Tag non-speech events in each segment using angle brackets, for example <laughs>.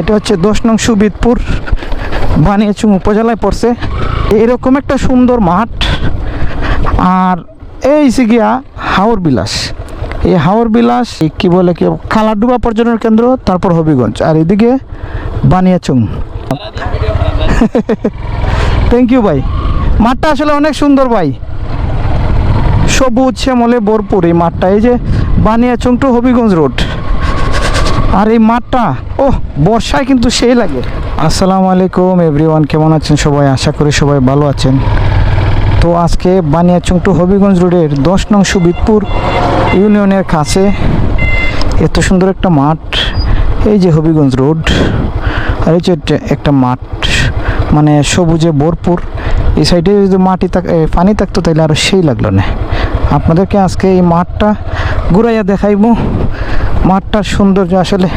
এটা হচ্ছে দশ নং সুবিদপুর, বানিয়াচুং উপজেলায় পড়ছে। এরকম একটা সুন্দর মাঠ। আর এই যে গিয়া হাওর বিলাস। এই হাওর বিলাস কি বলে কি, খালাডুবা পর্যটন কেন্দ্র, তারপর হবিগঞ্জ। আর এদিকে বানিয়াচুং। থ্যাংক ইউ ভাই। মাঠটা আসলে অনেক সুন্দর ভাই। সবুজ শ্যামলে ভরপুর এই মাঠটা। এই যে বানিয়াচুং টু হবিগঞ্জ রোড আর এই মাঠটা ও বর্ষায় কিন্তু সেই লাগে। আসসালামু আলাইকুম এভরিওয়ান কেমন আছেন সবাই? আশা করি সবাই ভালো আছেন। তো আজকে বানিয়াচুং টু হবিগঞ্জ রোডের দশ নং সুবিদপুর ইউনিয়নের কাছে এত সুন্দর একটা মাঠ, এই যে হবিগঞ্জ রোড, আর এই যে একটা- মাঠ মানে সবুজে ভরপুর। এই সাইডে যদি মাটি থাক পানি থাকতো তাহলে আরও সেই লাগল না। আপনাদেরকে আজকে এই মাঠটা ঘুরাইয়া দেখাইব। মাঠটার সৌন্দর্য আসলে,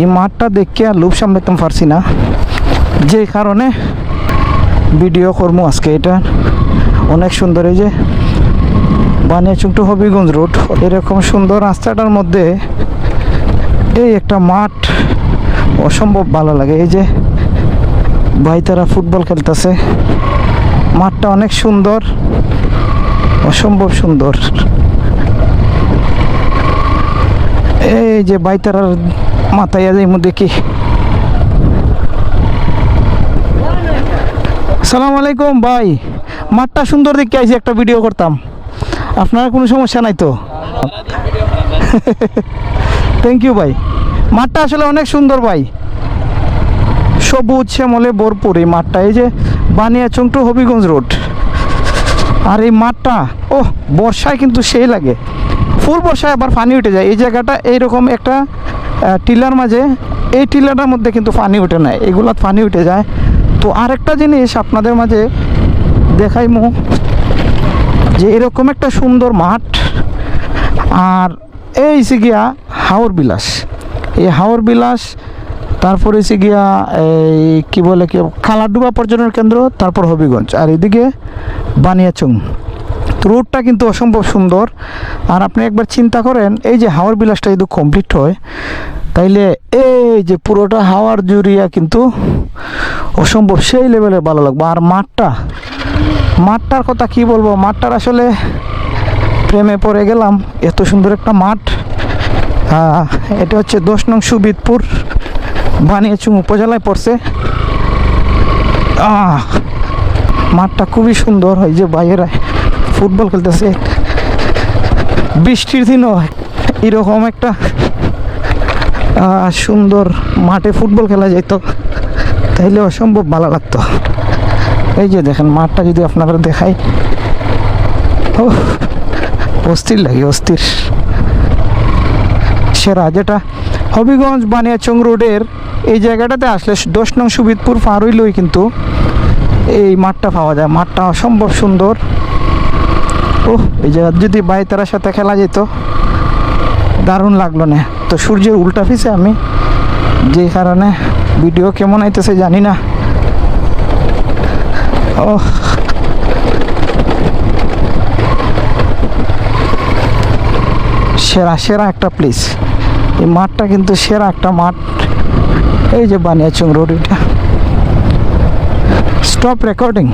এই মাঠটা দেখে আর লোভ সামলাতে পারছি না। যে কারণে ভিডিও করব আজকে এটা। অনেক সুন্দর এই যে বানিয়াচুং টু হবিগঞ্জ রোড, এরকম সুন্দর রাস্তাটার মধ্যে এই একটা মাঠ অসম্ভব ভালো লাগে। এই যে ভাই তারা ফুটবল খেলতেছে, মাঠটা অনেক সুন্দর, অসম্ভব সুন্দর। এই যে বাইতারার মাথায় যাই মধ্যে কি? সালাম আলাইকুম ভাই। মাঠটা সুন্দর দেখে আইছি, একটা ভিডিও করতাম। আপনার কোনো সমস্যা নাই তো? <laughs> থ্যাংক ইউ ভাই। মাঠটা আসলে অনেক সুন্দর ভাই। সবুজ শ্যামলে ভরপুর এই মাঠটা। এই যে বানিয়াচং টু হবিগঞ্জ রোড। আর এই মাঠটা ও বর্ষায় কিন্তু সেই লাগে। ফুল বর্ষায় আবার পানি উঠে যায়। এই জায়গাটা এইরকম একটা টিলার মাঝে, এই টিলাটার মধ্যে কিন্তু পানি উঠে না এগুলা পানি উঠে যায়। তো আরেকটা জিনিস আপনাদের মাঝে দেখাই মু যে এরকম একটা সুন্দর মাঠ, আর এই হচ্ছে গিয়া হাওর বিলাস। এই হাওর বিলাস, তারপর হচ্ছে গিয়া এই কী বলে কি, খালাডুবা পর্যটন কেন্দ্র, তারপর হবিগঞ্জ, আর এদিকে বানিয়াচুং। রোডটা কিন্তু অসম্ভব সুন্দর। আর আপনি একবার চিন্তা করেন, এই যে হাওয়ার বিলাসটা যদি কমপ্লিট হয়, তাইলে এই যে পুরোটা হাওয়ার জুড়িয়া কিন্তু অসম্ভব, সেই লেভেলে ভালো লাগবে। আর মাঠটা, মাঠটার কথা কি বলব? মাঠটার আসলে প্রেমে পড়ে গেলাম। এত সুন্দর একটা মাঠ। এটা হচ্ছে দশ নং সুবিদপুর, বানিয়াচুং উপজেলায় পড়ছে। মাঠটা খুবই সুন্দর হয় যে বাইরে ফুটবল খেলতেছে। বৃষ্টির দিনও এরকম একটা সুন্দর মাঠে ফুটবল খেলা যেত, তাইলে অসম্ভব ভালো লাগতো। এই যে দেখেন, মাঠটা যদি আপনারা দেখাই। ও অস্থির লাগে, অস্থির। সেরা, যেটা হবিগঞ্জ বানিয়াচং রোডের এই জায়গাটাতে আসলে দশ নং সুবিদপুর পার হইলেই কিন্তু এই মাঠটা পাওয়া যায়। মাঠটা অসম্ভব সুন্দর। এই যে যদি বাইতারার সাথে খেলা যেত, দারুণ লাগল না। তো সূর্যের উল্টা পিছে আমি যে কারণে ভিডিও কেমন আইতেছে জানি না। ও সেরা সেরা একটা প্লেস এই মাঠটা কিন্তু সেরা একটা মাঠ। এই যে বানিয়াচং রোড এটা। Stop recording